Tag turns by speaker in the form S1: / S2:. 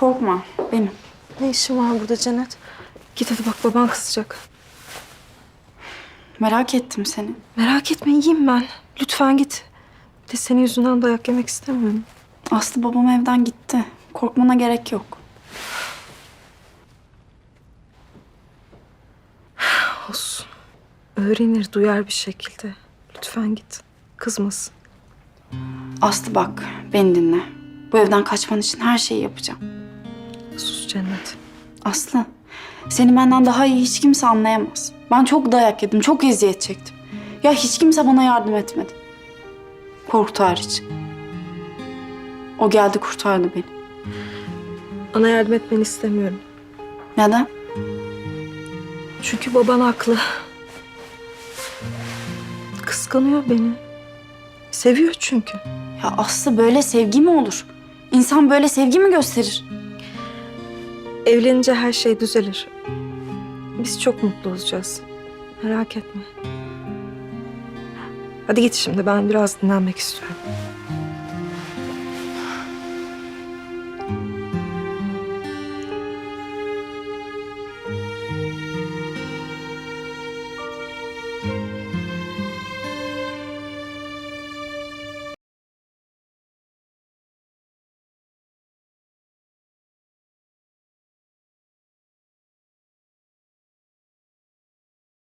S1: Korkma benim.
S2: Ne işin var burada Cennet? Git hadi bak baban kızacak.
S1: Merak ettim seni.
S2: Merak etme iyiyim ben. Lütfen git. Bir de senin yüzünden dayak yemek istemiyorum.
S1: Aslı babam evden gitti. Korkmana gerek yok.
S2: Olsun. Öğrenir, duyar bir şekilde. Lütfen git. Kızmasın.
S1: Aslı bak beni dinle. Bu evden kaçman için her şeyi yapacağım.
S2: Cennet.
S1: Aslı seni benden daha iyi hiç kimse anlayamaz. Ben çok dayak yedim, çok eziyet çektim. Ya hiç kimse bana yardım etmedi. Korktu hariç. O geldi kurtardı beni.
S2: Bana yardım etmeni istemiyorum.
S1: Neden?
S2: Çünkü baban haklı. Kıskanıyor beni. Seviyor çünkü.
S1: Ya Aslı böyle sevgi mi olur? İnsan böyle sevgi mi gösterir?
S2: Evlenince her şey düzelir. Biz çok mutlu olacağız. Merak etme. Hadi git şimdi ben biraz dinlenmek istiyorum.